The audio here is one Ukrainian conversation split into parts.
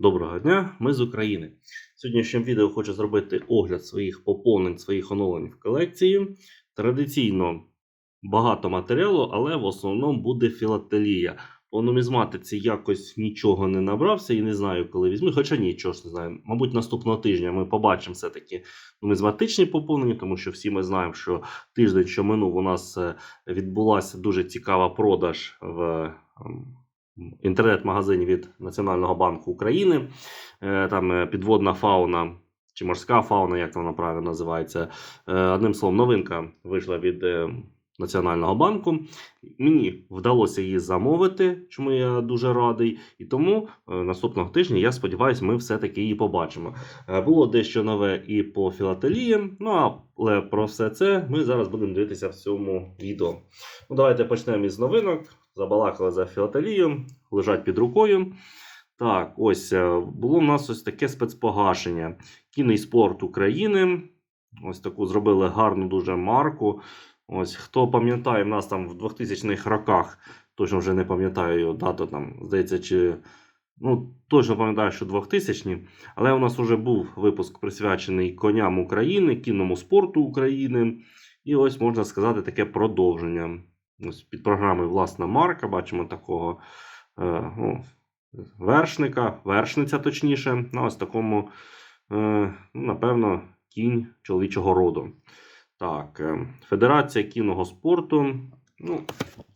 Доброго дня, ми з України. В сьогоднішньому відео хочу зробити огляд своїх поповнень, своїх оновлень в колекції. Традиційно багато матеріалу, але в основному буде філателія. По нумізматиці якось нічого не набрався і не знаю, коли візьму. Хоча нічого ж не знаю. Мабуть, наступного тижня ми побачимо все-таки нумізматичні поповнення, тому що всі ми знаємо, що тиждень, що минув, у нас е, відбулася дуже цікава продаж в ем, інтернет-магазині від Національного банку України. Е, Там е, підводна фауна чи морська фауна, як вона правильно називається. Е, Одним словом, новинка вийшла від Національного банку. Мені вдалося її замовити, чому я дуже радий. І тому наступного тижня, я сподіваюся, ми все-таки її побачимо. Було дещо нове і по філателії. Ну але про все це ми зараз будемо дивитися в цьому відео. Ну, давайте почнемо із новинок. Забалакали за філателію, лежать під рукою. Так, ось е, було в нас ось таке спецпогашення. Кінний спорт України. Ось таку зробили гарну дуже марку. Ось хто пам'ятає, в нас там в 2000-х роках, точно вже не пам'ятаю дату, там, здається, чи. Ну, точно пам'ятаю, що 2000 але у нас вже був випуск присвячений коням України, кінному спорту України. І ось можна сказати таке продовження. Ось під програмою власна марка, бачимо такого е, ну, вершника, вершниця точніше, на ось такому, е, напевно, кінь чоловічого роду. Так, е, Федерація кінного спорту. Ну,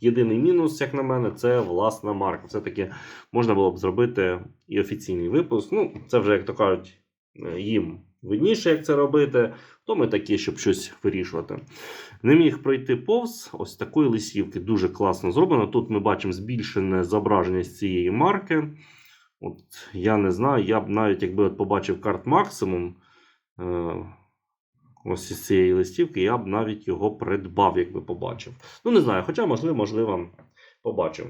єдиний мінус, як на мене, це власна марка. Все-таки можна було б зробити і офіційний випуск. Ну, це вже, як то кажуть, е, їм видніше, як це робити. То ми такі, щоб щось вирішувати. Не міг пройти повз ось такої лисівки. Дуже класно зроблено. Тут ми бачимо збільшене зображення з цієї марки. От, Я не знаю, я б навіть якби от побачив карт максимум. Е, ось із цієї листівки, я б навіть його придбав, якби побачив. Ну, не знаю, хоча, можливо, можливо, побачив.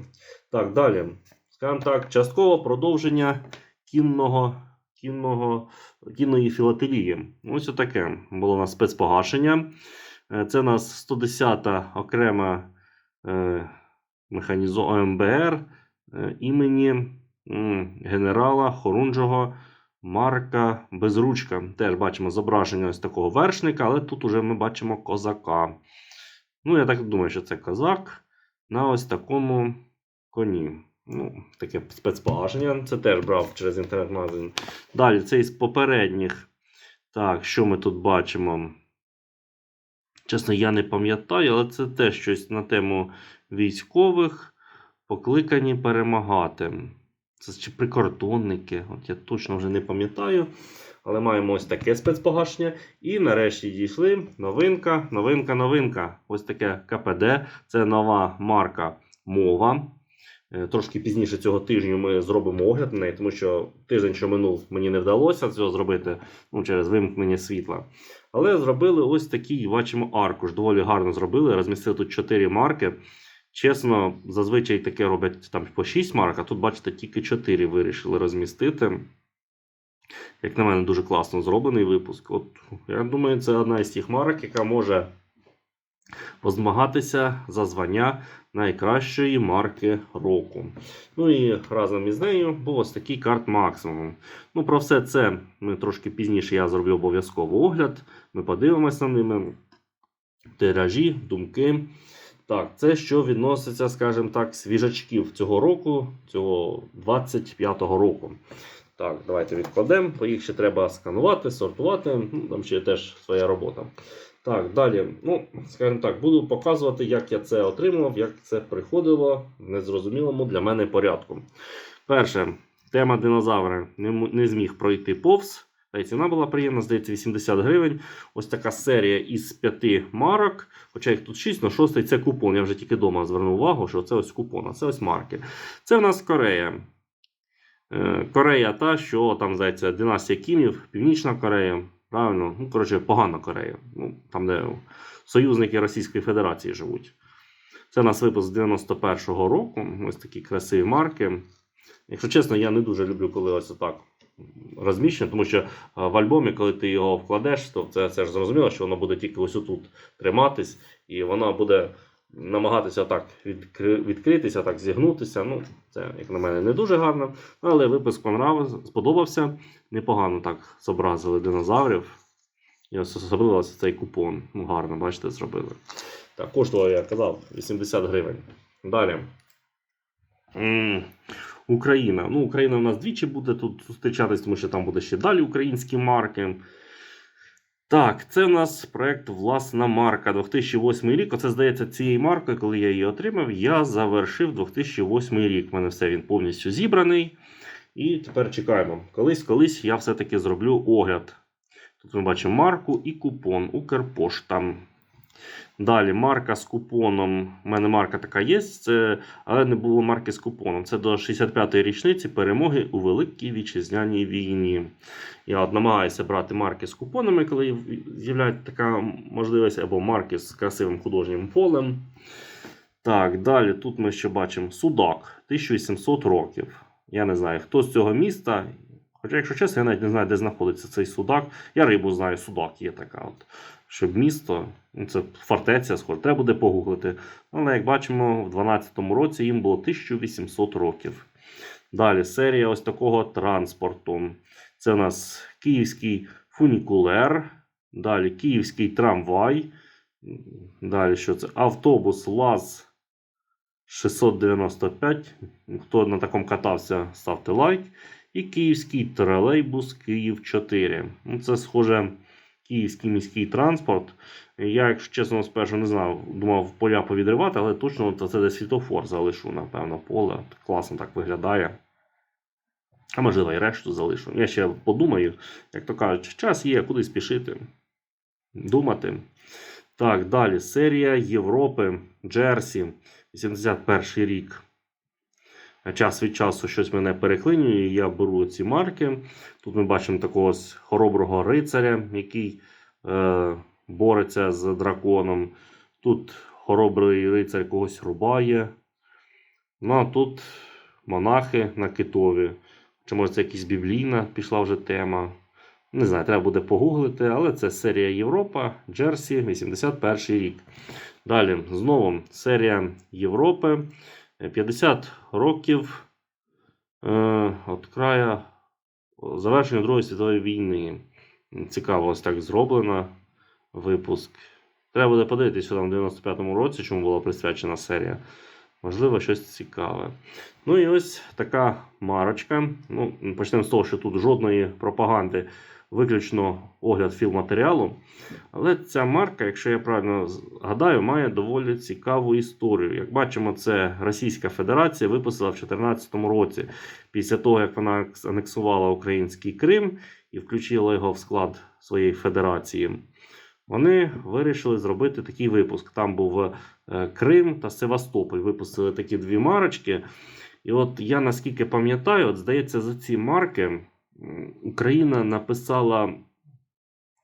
Так, далі. Скажімо так, частково продовження кінного, кінного, кінної філателії. Ось отаке було у нас спецпогашення. Е, Це у нас 110-та окрема е, механізо ОМБР е, імені генерала Хорунжого Марка Безручка. Теж бачимо зображення ось такого вершника, але тут уже ми бачимо козака. Ну, я так думаю, що це козак на ось такому коні. Ну, таке спецпогашення. Це теж брав через інтернет-магазин. Далі, це із попередніх. Так, що ми тут бачимо? Чесно, я не пам'ятаю, але це теж щось на тему військових, покликані перемагати. Це чи прикордонники, от я точно вже не пам'ятаю. Але маємо ось таке спецпогашення. І нарешті дійшли. Новинка, новинка, новинка. Ось таке КПД. Це нова марка мова. Е, Трошки пізніше цього тижня ми зробимо огляд на неї, тому що тиждень, що минув, мені не вдалося цього зробити ну, через вимкнення світла. Але зробили ось такий, бачимо, аркуш. Доволі гарно зробили. Розмістили тут 4 марки. Чесно, зазвичай таке роблять там по 6 марок, а тут, бачите, тільки 4 вирішили розмістити. Як на мене, дуже класно зроблений випуск. От, я думаю, це одна із тих марок, яка може позмагатися за звання найкращої марки року. Ну і разом із нею був ось такий карт максимум. Ну, про все це ми трошки пізніше я зроблю обов'язково огляд. Ми подивимося на ними. Тиражі, думки. Так, це що відноситься, скажімо так, свіжачків цього року, цього 25-го року. Так, давайте відкладемо, їх ще треба сканувати, сортувати. Ну, там ще теж своя робота. Так, далі, ну, скажімо так, буду показувати, як я це отримував, як це приходило в незрозумілому для мене порядку. Перше, тема динозавра не, не зміг пройти повз. Та й ціна була приємна, здається, 80 гривень. Ось така серія із п'яти марок. Хоча їх тут 6, але шостий це купон. Я вже тільки вдома звернув увагу, що це ось купон, а це ось марки. Це в нас Корея. Е, Корея та, що там здається, династія Кімів, Північна Корея. Правильно, ну, коротше, погана Корея. Ну, там, де союзники Російської Федерації живуть. Це нас випуск з 91-го року. Ось такі красиві марки. Якщо чесно, я не дуже люблю, коли ось отак розміщено, тому що в альбомі, коли ти його вкладеш, то це, це ж зрозуміло, що воно буде тільки ось отут триматись, і воно буде намагатися так відкритися, так зігнутися. Ну, це, як на мене, не дуже гарно. Але випуск сподобався. Непогано так зобразили динозаврів. І особливо цей купон. Ну, гарно, бачите, зробили. Так, коштував, я казав, 80 гривень. Далі. М, Україна. Ну, Україна у нас двічі буде тут зустрічатись, тому що там буде ще далі українські марки. Так, це у нас проект Власна марка 2008 рік. Оце здається цією маркою, коли я її отримав, я завершив 2008 рік. У мене все він повністю зібраний. І тепер чекаємо. Колись, колись я все-таки зроблю огляд. Тут ми бачимо марку і купон Укрпошта. Далі марка з купоном. У мене марка така є, але не було марки з купоном. Це до 65-ї річниці перемоги у Великій Вітчизняній війні. Я от намагаюся брати марки з купонами, коли з'являється така можливість, або марки з красивим художнім полем. Так, далі тут ми ще бачимо Судак 1800 років. Я не знаю, хто з цього міста. Хоча, якщо чесно, я навіть не знаю, де знаходиться цей судак. Я рибу знаю, судак є така. от. Щоб місто, ну це фортеця, схоже, треба буде погуглити. Але як бачимо, в 12-му році їм було 1800 років. Далі серія ось такого транспорту. Це у нас київський фунікулер, далі київський трамвай. Далі що це? Автобус ЛАЗ 695. Хто на такому катався, ставте лайк. І київський тролейбус Київ 4. Ну, це схоже київський міський транспорт. Я, якщо чесно, спершу не знав, думав поля повідривати, але точно це, десь світофор залишу, напевно, поле. Класно так виглядає. А можливо, і решту залишу. Я ще подумаю, як то кажуть, час є, куди спішити. Думати. Так, далі. Серія Європи, Джерсі, 81 рік. Час від часу щось мене переклинює, і я беру ці марки. Тут ми бачимо такого хороброго рицаря, який е, бореться з драконом. Тут хоробрий рицар когось рубає. Ну а тут монахи на китові. Чи може це якась біблійна пішла вже тема. Не знаю, треба буде погуглити, але це серія Європа, Джерсі, 81 рік. Далі, знову серія Європи. 50 років е, краю завершення Другої світової війни. Цікаво, ось так зроблено випуск. Треба буде подивитися, що там в 95-му році, чому була присвячена серія. Можливо, щось цікаве. Ну і ось така марочка. Ну, Почнемо з того, що тут жодної пропаганди, виключно огляд філматеріалу. Але ця марка, якщо я правильно згадаю, має доволі цікаву історію. Як бачимо, це Російська Федерація випустила в 2014 році, після того, як вона анексувала український Крим і включила його в склад своєї федерації. Вони вирішили зробити такий випуск. Там був е, Крим та Севастополь. Випустили такі дві марочки. І от я наскільки пам'ятаю, от здається, за ці марки Україна написала.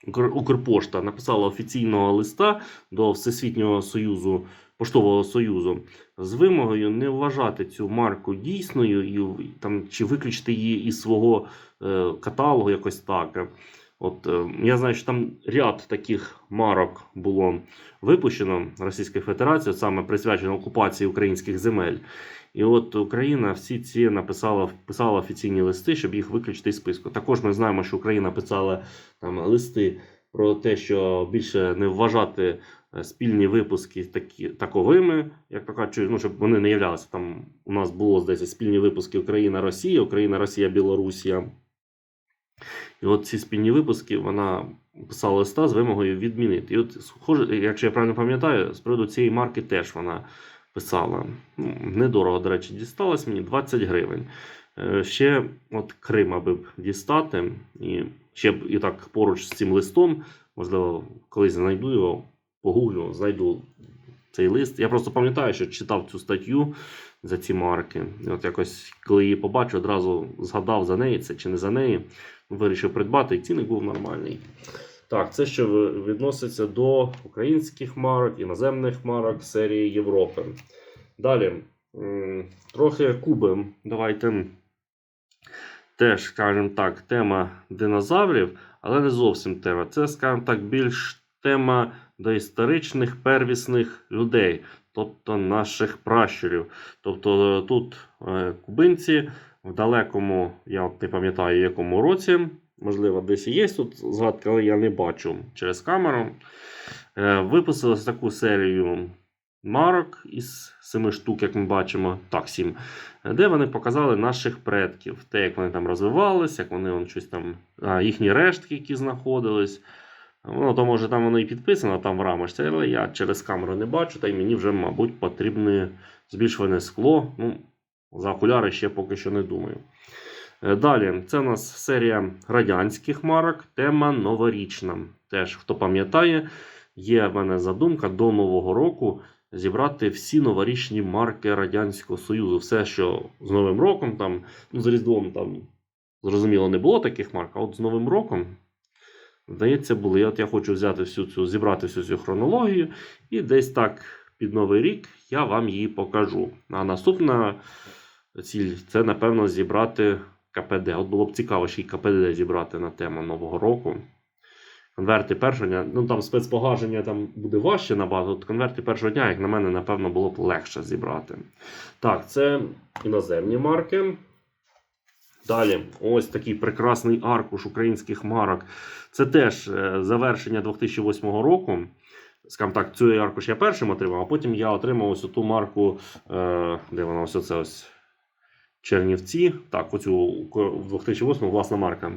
Укр- Укрпошта написала офіційного листа до Всесвітнього Союзу, Поштового Союзу з вимогою не вважати цю марку дійсною і там, чи виключити її із свого е, каталогу якось так. От е, я знаю, що там ряд таких марок було випущено Російською Федерацією, саме присвячено окупації українських земель. І от Україна всі ці написала писала офіційні листи, щоб їх виключити із списку. Також ми знаємо, що Україна писала там листи про те, що більше не вважати е, спільні випуски такі таковими, як то кажуть, ну, щоб вони не являлися там. У нас було здається спільні випуски Україна-Росія, Україна-Росія, Білорусія. І от ці спільні випуски вона писала листа з вимогою відмінити. І от, схоже, якщо я правильно пам'ятаю, з приводу цієї марки теж вона писала. Ну, недорого, до речі, дісталось мені 20 гривень. Е, Ще от Крим, аби б дістати, і ще б і так поруч з цим листом, можливо, колись знайду його, погуглю, знайду цей лист. Я просто пам'ятаю, що читав цю статтю за ці марки. От якось, коли її побачив, одразу згадав за неї, це чи не за неї. Вирішив придбати, і цінник був нормальний. Так, це що відноситься до українських марок, іноземних марок серії Європи. Далі, трохи куби. Давайте теж, скажімо так, тема динозаврів, але не зовсім тема. Це, скажімо так, більш тема доісторичних первісних людей, тобто наших пращурів. Тобто е, тут е, кубинці в далекому, я от не пам'ятаю, якому році, можливо, десь і є тут згадка, але я не бачу через камеру. Е, Випустили таку серію марок із семи штук, як ми бачимо, так, сім, де вони показали наших предків, те, як вони там розвивались, як вони вон, щось там, їхні рештки, які знаходились. Воно то може там воно і підписано там в рамочці, але я через камеру не бачу, та й мені вже, мабуть, потрібне збільшуване скло. Ну, за окуляри ще поки що не думаю. Е, Далі, це у нас серія радянських марок, тема новорічна. Теж, хто пам'ятає, є в мене задумка до Нового року зібрати всі новорічні марки Радянського Союзу. Все, що з Новим роком, там, ну, з Різдвом там, зрозуміло, не було таких марк, а от з Новим роком. Здається, були. От я хочу взяти всю цю, зібрати всю цю хронологію, і десь так під Новий рік я вам її покажу. А наступна ціль це, напевно, зібрати КПД. От було б цікаво ще й КПД зібрати на тему Нового року. Конверти першого дня, ну там спецпогаження там буде важче набагато. От конверти першого дня, як на мене, напевно, було б легше зібрати. Так, це іноземні марки. Далі, ось такий прекрасний аркуш українських марок. Це теж е, завершення 2008 року. Скажімо так, цю аркуш я першим отримав, а потім я отримав ось ту марку, е, де вона ось оце ось Чернівці. Так, оцю в 2008 власна марка.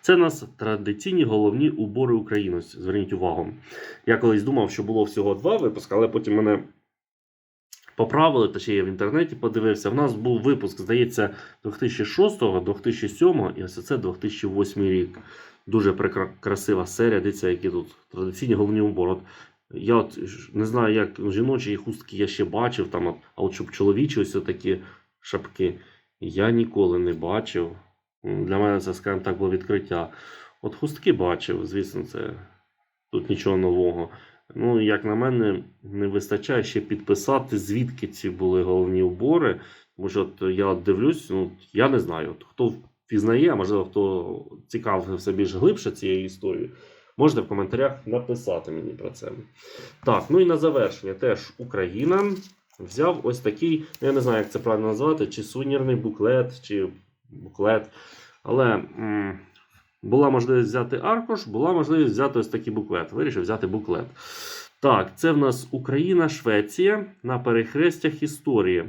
Це у нас традиційні головні убори України. Зверніть увагу. Я колись думав, що було всього два випуски, але потім мене поправили, я в інтернеті подивився. В нас був випуск, здається, 2006, 2007 і ось це 2008 рік. Дуже красива серія. Дивіться, які тут традиційні головні убори. Я от не знаю, як жіночі хустки я ще бачив, там, а от щоб чоловічі ось такі шапки. Я ніколи не бачив. Для мене це, скажімо так, було відкриття. От хустки бачив, звісно, це тут нічого нового. Ну, як на мене, не вистачає ще підписати, звідки ці були головні убори. Що от я дивлюсь, ну я не знаю, от хто впізнає, а можливо, хто цікавився більш глибше цією історією. Можете в коментарях написати мені про це. Так, ну і на завершення теж Україна взяв ось такий, ну, я не знаю, як це правильно назвати, чи сувенірний буклет, чи буклет. Але м, була можливість взяти аркуш, була можливість взяти ось такий буклет. Вирішив взяти буклет. Так, це в нас Україна, Швеція на перехрестях історії.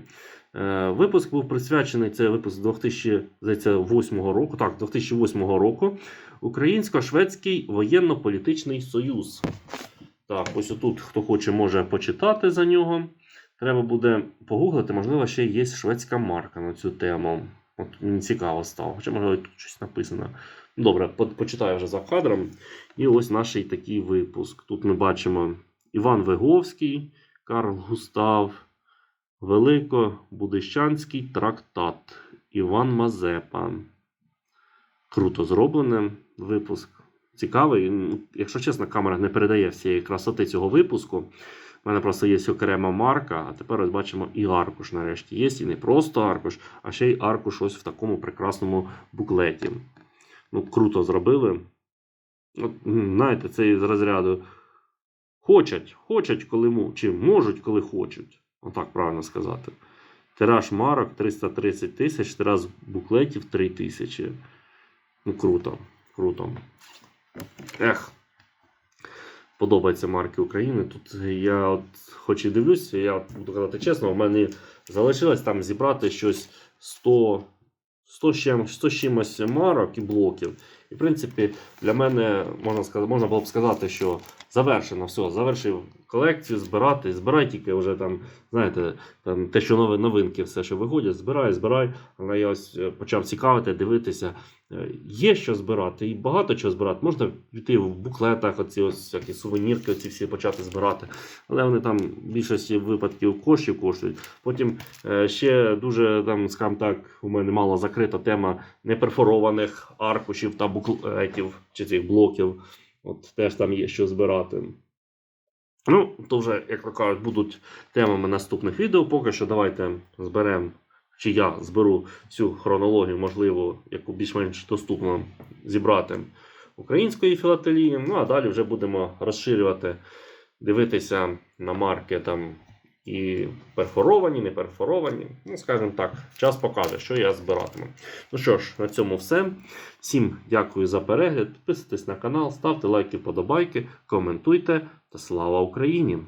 Е, випуск був присвячений це випуск 2008 року. Так, 2008 року. Українсько-шведський воєнно-політичний союз. Так, ось отут, хто хоче, може почитати за нього. Треба буде погуглити, можливо, ще є шведська марка на цю тему. От мені цікаво стало. Хоча, можливо, тут щось написано. Добре, почитаю вже за кадром. І ось наш такий випуск. Тут ми бачимо Іван Виговський, Карл Густав, Велико-Будищанський трактат, Іван Мазепа. Круто зроблений випуск. Цікавий. Якщо чесно, камера не передає всієї красоти цього випуску. У мене просто є окрема марка, а тепер ось бачимо і аркуш нарешті. Є і не просто аркуш, а ще й аркуш ось в такому прекрасному буклеті. Ну, круто зробили. От, знаєте, це із розряду. Хочуть, хочуть, коли мо- чи можуть, коли хочуть. Отак правильно сказати. Тираж марок 330 тисяч, тираж буклетів 3 тисячі. Ну, круто, круто. Ех. Подобаються марки України. Тут я от хоч і дивлюся, я от буду казати чесно, в мене залишилось там зібрати щось 100, 100, з чим, 100 з чимось марок і блоків. І, в принципі, для мене можна сказати, можна було б сказати, що завершено все, завершив колекцію, збирати, збирай тільки вже там, знаєте, там те, що нові новинки, все, що виходять, збирай, збирай. Але я ось е, почав цікавити, дивитися. Е, Є що збирати, і багато чого збирати. Можна піти в буклетах, оці ось всякі сувенірки, оці всі почати збирати. Але вони там в більшості випадків коштів коштують. Потім е, ще дуже там, скажімо так, у мене мало закрита тема неперфорованих аркушів та буклетів чи цих блоків. От теж там є що збирати. Ну, то вже, як то кажуть, будуть темами наступних відео. Поки що давайте зберемо, чи я зберу всю хронологію, можливо, яку більш-менш доступно зібрати української філателії. Ну а далі вже будемо розширювати, дивитися на марки там і перфоровані, не перфоровані. Ну, скажімо так, час покаже, що я збиратиму. Ну що ж, на цьому все. Всім дякую за перегляд. Підписуйтесь на канал, ставте лайки, подобайки, коментуйте та слава Україні!